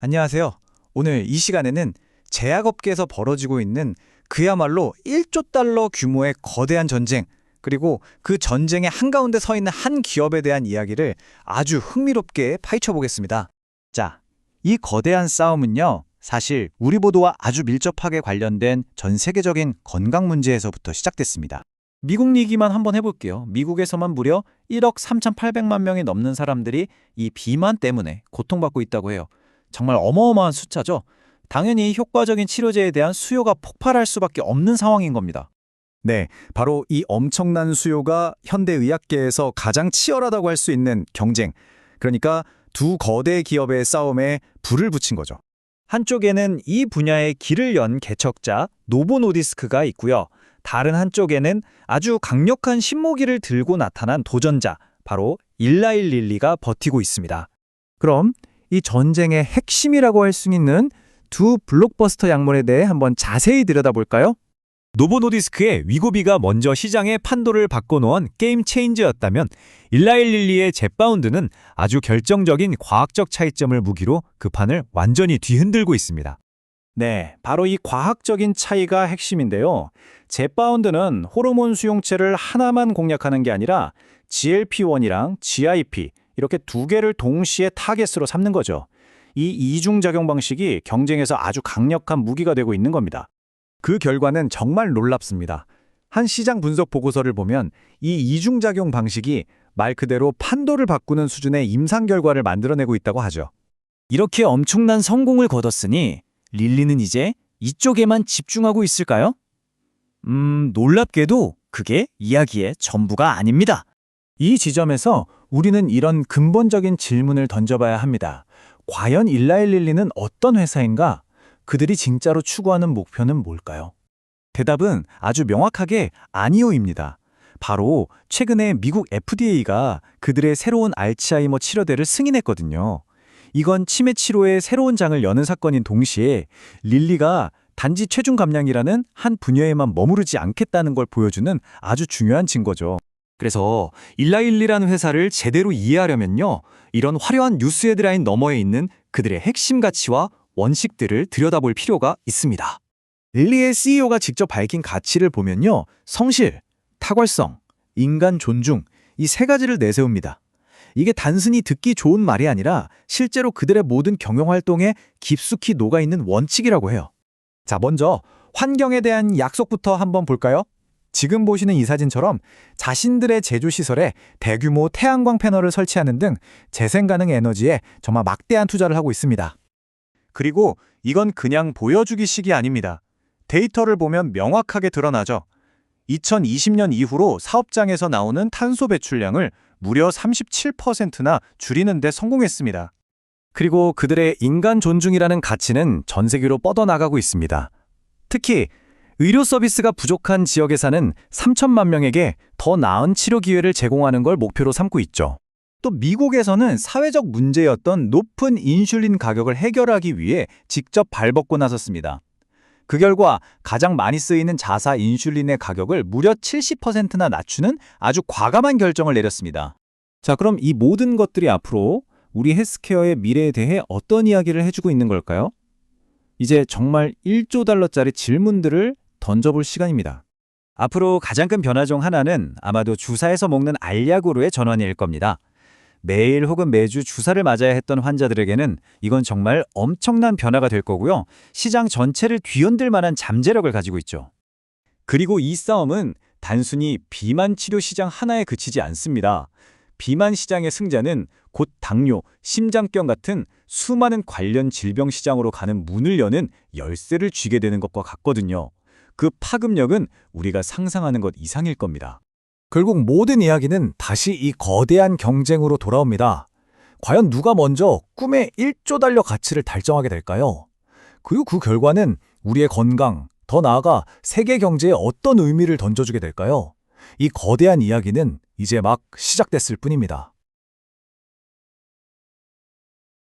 안녕하세요. 오늘 이 시간에는 제약업계에서 벌어지고 있는 그야말로 1조 달러 규모의 거대한 전쟁, 그리고 그 전쟁의 한가운데 서 있는 한 기업에 대한 이야기를 아주 흥미롭게 파헤쳐 보겠습니다. 자, 이 거대한 싸움은요, 사실 우리 보도와 아주 밀접하게 관련된 전 세계적인 건강 문제에서부터 시작됐습니다. 미국 얘기만 한번 해볼게요. 미국에서만 무려 1억 3,800만 명이 넘는 사람들이 이 비만 때문에 고통받고 있다고 해요. 정말 어마어마한 숫자죠. 당연히 효과적인 치료제에 대한 수요가 폭발할 수밖에 없는 상황인 겁니다. 네, 바로 이 엄청난 수요가 현대의학계에서 가장 치열하다고 할 수 있는 경쟁, 그러니까 두 거대 기업의 싸움에 불을 붙인 거죠. 한쪽에는 이 분야의 길을 연 개척자 노보노디스크가 있고요. 다른 한쪽에는 아주 강력한 신모기를 들고 나타난 도전자 바로 일라일 릴리가 버티고 있습니다. 그럼 이 전쟁의 핵심이라고 할 수 있는 두 블록버스터 약물에 대해 한번 자세히 들여다볼까요? 노보노디스크의 위고비가 먼저 시장의 판도를 바꿔놓은 게임 체인저였다면 일라일릴리의 젯바운드는 아주 결정적인 과학적 차이점을 무기로 그 판을 완전히 뒤흔들고 있습니다. 네, 바로 이 과학적인 차이가 핵심인데요. 젯바운드는 호르몬 수용체를 하나만 공략하는 게 아니라 GLP-1이랑 GIP 이렇게 두 개를 동시에 타겟으로 삼는 거죠. 이 이중작용 방식이 경쟁에서 아주 강력한 무기가 되고 있는 겁니다. 그 결과는 정말 놀랍습니다. 한 시장 분석 보고서를 보면 이 이중작용 방식이 말 그대로 판도를 바꾸는 수준의 임상 결과를 만들어내고 있다고 하죠. 이렇게 엄청난 성공을 거뒀으니 릴리는 이제 이쪽에만 집중하고 있을까요? 음, 놀랍게도 그게 이야기의 전부가 아닙니다. 이 지점에서 우리는 이런 근본적인 질문을 던져봐야 합니다. 과연 일라일릴리는 어떤 회사인가? 그들이 진짜로 추구하는 목표는 뭘까요? 대답은 아주 명확하게 아니오입니다. 바로 최근에 미국 FDA가 그들의 새로운 알츠하이머 치료제를 승인했거든요. 이건 치매 치료의 새로운 장을 여는 사건인 동시에 릴리가 단지 체중 감량이라는 한 분야에만 머무르지 않겠다는 걸 보여주는 아주 중요한 증거죠. 그래서 일라일리라는 회사를 제대로 이해하려면요. 이런 화려한 뉴스 헤드라인 너머에 있는 그들의 핵심 가치와 원칙들을 들여다볼 필요가 있습니다. 릴리의 CEO가 직접 밝힌 가치를 보면요. 성실, 탁월성, 인간 존중, 이 세 가지를 내세웁니다. 이게 단순히 듣기 좋은 말이 아니라 실제로 그들의 모든 경영 활동에 깊숙이 녹아있는 원칙이라고 해요. 자, 먼저 환경에 대한 약속부터 한번 볼까요? 지금 보시는 이 사진처럼 자신들의 제조시설에 대규모 태양광 패널을 설치하는 등 재생 가능 에너지에 정말 막대한 투자를 하고 있습니다. 그리고 이건 그냥 보여주기식이 아닙니다. 데이터를 보면 명확하게 드러나죠. 2020년 이후로 사업장에서 나오는 탄소 배출량을 무려 37%나 줄이는 데 성공했습니다. 그리고 그들의 인간 존중이라는 가치는 전 세계로 뻗어나가고 있습니다. 특히 의료 서비스가 부족한 지역에 사는 3천만 명에게 더 나은 치료 기회를 제공하는 걸 목표로 삼고 있죠. 또 미국에서는 사회적 문제였던 높은 인슐린 가격을 해결하기 위해 직접 발벗고 나섰습니다. 그 결과 가장 많이 쓰이는 자사 인슐린의 가격을 무려 70%나 낮추는 아주 과감한 결정을 내렸습니다. 자, 그럼 이 모든 것들이 앞으로 우리 헬스케어의 미래에 대해 어떤 이야기를 해주고 있는 걸까요? 이제 정말 1조 달러짜리 질문들을 던져볼 시간입니다. 앞으로 가장 큰 변화 중 하나는 아마도 주사에서 먹는 알약으로의 전환일 겁니다. 매일 혹은 매주 주사를 맞아야 했던 환자들에게는 이건 정말 엄청난 변화가 될 거고요. 시장 전체를 뒤흔들 만한 잠재력을 가지고 있죠. 그리고 이 싸움은 단순히 비만 치료 시장 하나에 그치지 않습니다. 비만 시장의 승자는 곧 당뇨, 심장병 같은 수많은 관련 질병 시장으로 가는 문을 여는 열쇠를 쥐게 되는 것과 같거든요. 그 파급력은 우리가 상상하는 것 이상일 겁니다. 결국 모든 이야기는 다시 이 거대한 경쟁으로 돌아옵니다. 과연 누가 먼저 꿈의 1조 달러 가치를 달성하게 될까요? 그리고 그 결과는 우리의 건강, 더 나아가 세계 경제에 어떤 의미를 던져주게 될까요? 이 거대한 이야기는 이제 막 시작됐을 뿐입니다.